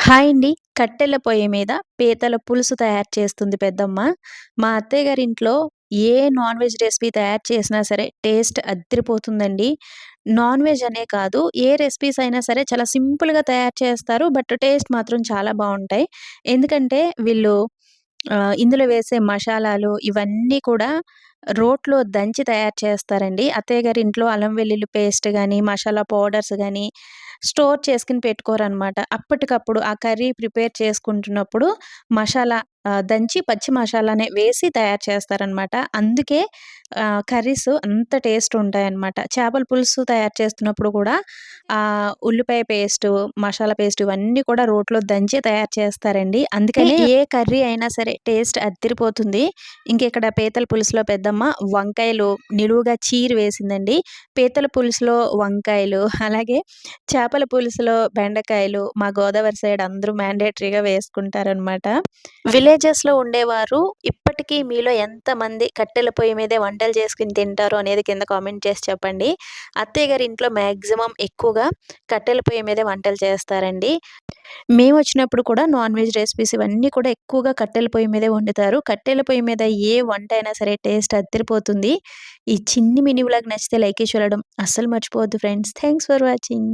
Hi అండి. కట్టెల పొయ్యి మీద పీతల పులుసు తయారు చేస్తుంది పెద్దమ్మ. మా అత్తయ్య గారి ఇంట్లో ఏ నాన్ వెజ్ రెసిపీ తయారు చేసినా సరే టేస్ట్ అదిరిపోతుందండి నాన్ వెజ్ అనే కాదు ఏ రెసిపీస్ అయినా సరే చాలా సింపుల్‌గా తయారు చేస్తారు. బట్ టేస్ట్ మాత్రం చాలా బాగుంటాయి ఎందుకంటే వీళ్ళు ఇందులో వేసే మసాలాలు ఇవన్నీ కూడా రోట్లో దంచి తయారు చేస్తారండి. అత్తయ్య గారి ఇంట్లో అల్లం వెల్లుల్లి పేస్ట్ కానీ మసాలా పౌడర్స్ కానీ స్టోర్ చేసుకుని పెట్టుకోరనమాట. అప్పటికప్పుడు ఆ కర్రీ ప్రిపేర్ చేసుకుంటున్నప్పుడు మసాలా దంచి పచ్చి మసాలానే వేసి తయారు చేస్తారనమాట. అందుకే కర్రీస్ అంత టేస్ట్ ఉంటాయన్నమాట. చేపల పులుసు తయారు చేస్తున్నప్పుడు కూడా ఉల్లిపాయ పేస్టు, మషాలా పేస్ట్ ఇవన్నీ కూడా రోట్లో దంచే తయారు చేస్తారండి. అందుకనే ఏ కర్రీ అయినా సరే టేస్ట్ అద్దిరిపోతుంది. ఇంకిక్కడ పీతల పులుసులో పెద్దమ్మ వంకాయలు నిలువుగా చీరి వేసిందండి. పీతల పులుసులో వంకాయలు, అలాగే చేపల పులుసులో బెండకాయలు మా గోదావరి సైడ్ అందరూ మ్యాండేటరీగా వేసుకుంటారనమాట. విలేజెస్‌లో ఉండేవారు ఇప్పటికీ మీలో ఎంతమంది కట్టెల పొయ్యి మీదే వంటలు చేసుకొని తింటారు అనేది కింద కామెంట్ చేసి చెప్పండి. అత్తయ్య గారి ఇంట్లో మాక్సిమం ఎక్కువగా కట్టెల పొయ్యి మీదే వంటలు చేస్తారండి. మేము వచ్చినప్పుడు కూడా నాన్ వెజ్ రెసిపీస్ ఇవన్నీ కూడా ఎక్కువగా కట్టెల పొయ్యి మీదే వండుతారు. కట్టెల పొయ్యి మీద ఏ వంట అయినా సరే టేస్ట్ అద్దిరిపోతుంది. ఈ చిన్ని మినీ వ్లాగ్ నచ్చితే లైక్ చేసి వెళ్ళడం అస్సలు మర్చిపోవద్దు ఫ్రెండ్స్. Thanks for watching.